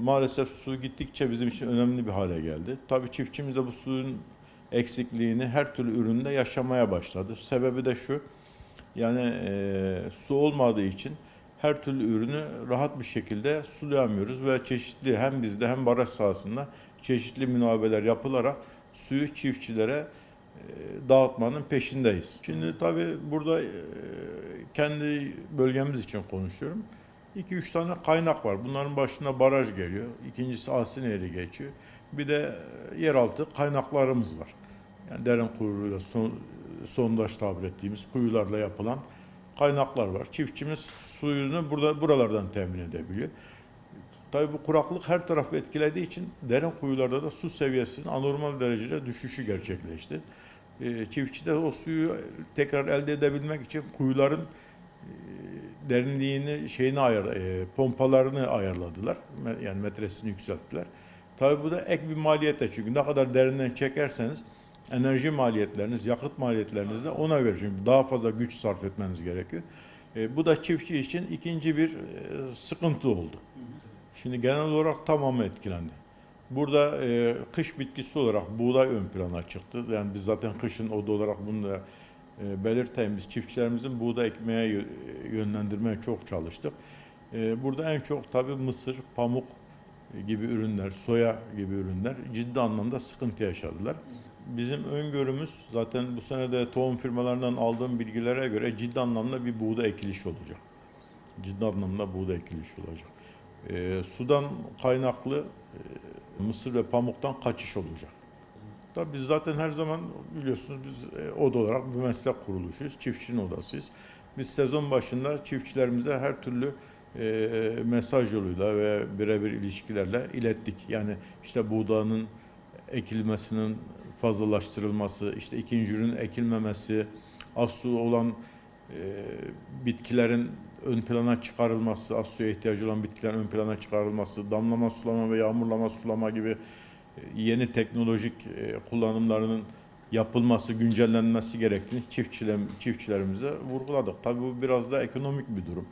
Maalesef su gittikçe bizim için önemli bir hale geldi. Tabii çiftçimiz de bu suyun eksikliğini her türlü üründe yaşamaya başladı. Sebebi de şu, yani e, su olmadığı için her türlü ürünü rahat bir şekilde sulayamıyoruz ve çeşitli hem bizde hem baraj sahasında çeşitli münavebeler yapılarak suyu çiftçilere dağıtmanın peşindeyiz. Şimdi tabii burada e, kendi bölgemiz için konuşuyorum. 2-3 tane kaynak var. Bunların başında baraj geliyor. İkincisi Asin Nehri geçiyor. Bir de e, yeraltı kaynaklarımız var. Yani derin kuyruğuyla son, sondaj tabir ettiğimiz kuyularla yapılan kaynaklar var. Çiftçimiz suyunu burada buralardan temin edebiliyor. Tabii bu kuraklık her tarafı etkilediği için derin kuyularda da su seviyesinin anormal derecede düşüşü gerçekleşti. Ee, Çiftçi de o suyu tekrar elde edebilmek için kuyuların e, derinliğini şeyini ayar, e, pompalarını ayarladılar. Yani metresini yükselttiler. Tabii bu da ek bir maliyete çünkü ne kadar derinden çekerseniz enerji maliyetleriniz, yakıt maliyetleriniz de ona göre çünkü daha fazla güç sarf etmeniz gerekiyor. E, bu da çiftçi için ikinci bir e, sıkıntı oldu. Şimdi genel olarak tamamı etkilendi. Burada e, kış bitkisi olarak buğday ön plana çıktı. Yani biz zaten kışın oda olarak bunu da e, belirteyim. Çiftçilerimizin buğday ekmeğe yö- yönlendirmeye çok çalıştık. E, burada en çok tabii mısır, pamuk gibi ürünler, soya gibi ürünler ciddi anlamda sıkıntı yaşadılar. Bizim öngörümüz zaten bu sene de tohum firmalarından aldığım bilgilere göre ciddi anlamda bir buğday ekilişi olacak. Ciddi anlamda buğday ekilişi olacak. E, sudan kaynaklı e, mısır ve pamuktan kaçış olacak. Tabii biz zaten her zaman biliyorsunuz biz e, oda olarak bir meslek kuruluşuyuz. Çiftçinin odasıyız. Biz sezon başında çiftçilerimize her türlü e, mesaj yoluyla ve birebir ilişkilerle ilettik. Yani işte buğdağının ekilmesinin fazlalaştırılması, işte ikinci ürün ekilmemesi, su olan e, bitkilerin ön plana çıkarılması, az suya ihtiyacı olan bitkilerin ön plana çıkarılması, damlama sulama ve yağmurlama sulama gibi e, yeni teknolojik e, kullanımlarının yapılması, güncellenmesi gerektiğini çiftçiler, çiftçilerimize vurguladık. Tabii bu biraz da ekonomik bir durum.